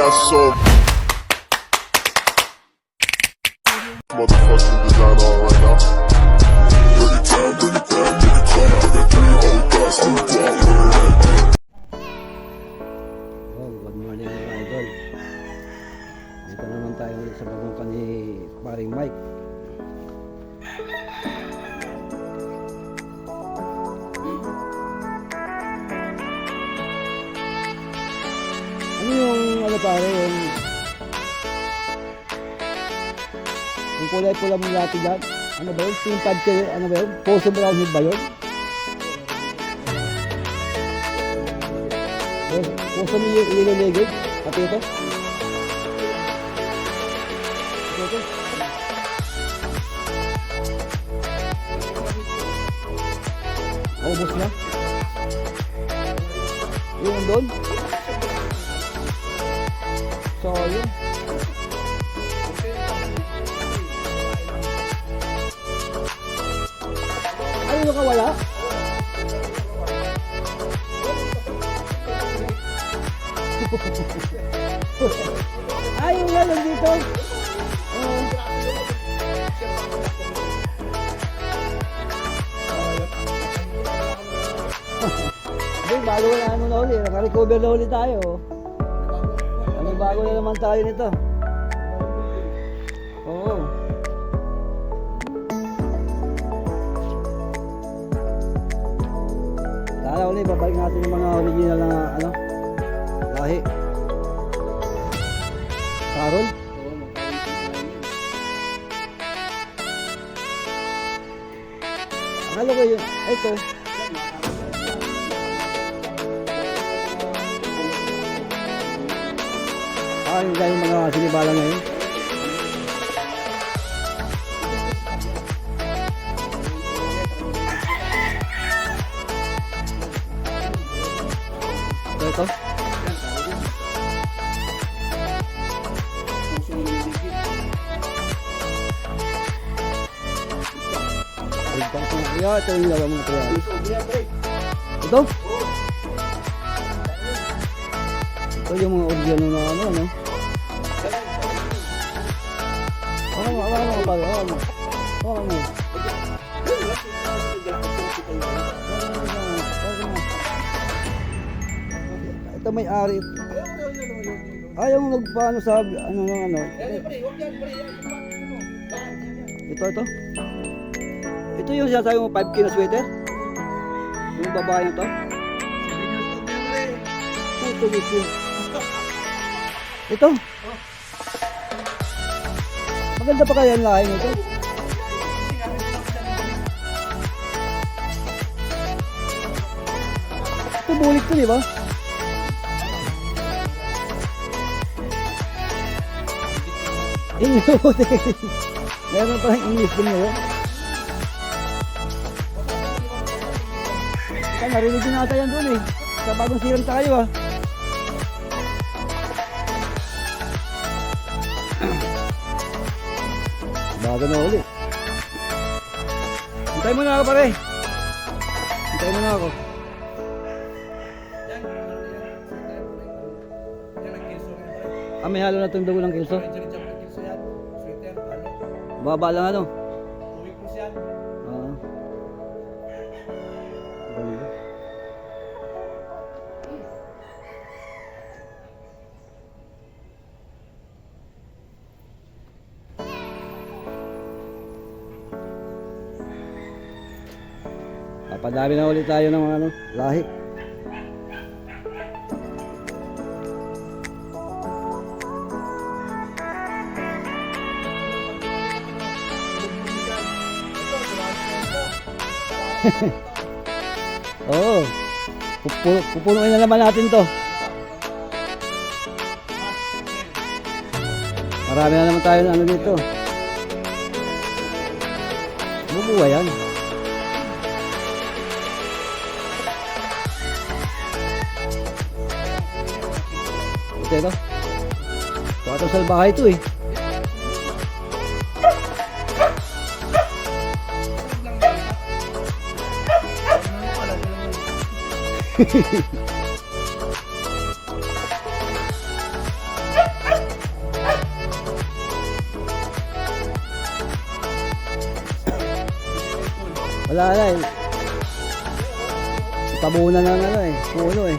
got so motherfucking design on right now. Bring it down, bring tayo sa bagong ni paring Mike. Yung ano pare yung yung kulay pula mong lati dyan? Ano ba yun? Pad ka, ano ba yun? Poso brown head ba yun? Poso mo yung ililigid? Pati ito? Ito, ito. Ubus na? Yung? Yun. Ano yung kawala? Ay, yung nga nandito. Oo. Hindi, bago na ano na uli. Naka-recover na uli tayo. Ano bago na naman tayo nito. Oo. Sana uli, babalik natin yung mga original na ano, lahi. Carol? Akala ko ito. Yung gayong mga sinibala ngayon. Ito, ito. Yeah, ito yung lawa mga kaya. Ito? Ito yung mga original na ano, ano? Mo, ano mo, pare, ano mo? Ano mo? Ito may ari. Ayaw mo magpaano sa ano ano ano. Ito ito. Ito yung sinasabi mo 5K na sweater? Yung babae na to? Puto yun. Ito. Maganda pa kaya ang lahi nito? Ito bulik to, di ba? Inuti. Meron pa lang English din. Kaya narinig din nata yan doon eh. Sa bagong siram tayo ah. Bago na uli. Hintay mo na ako pare. Hintay mo na ako. Ah, may halo na itong dugo ng kilso. Baba lang ano. Papadami na ulit tayo ng ano, lahi. Oo. Pupu pupunuin na naman natin to. Marami na naman tayo ng ano dito. Bubuhay yan. eh, no? Patong salbahay ito, eh. Wala na eh. Tabunan na ano eh. Puno eh.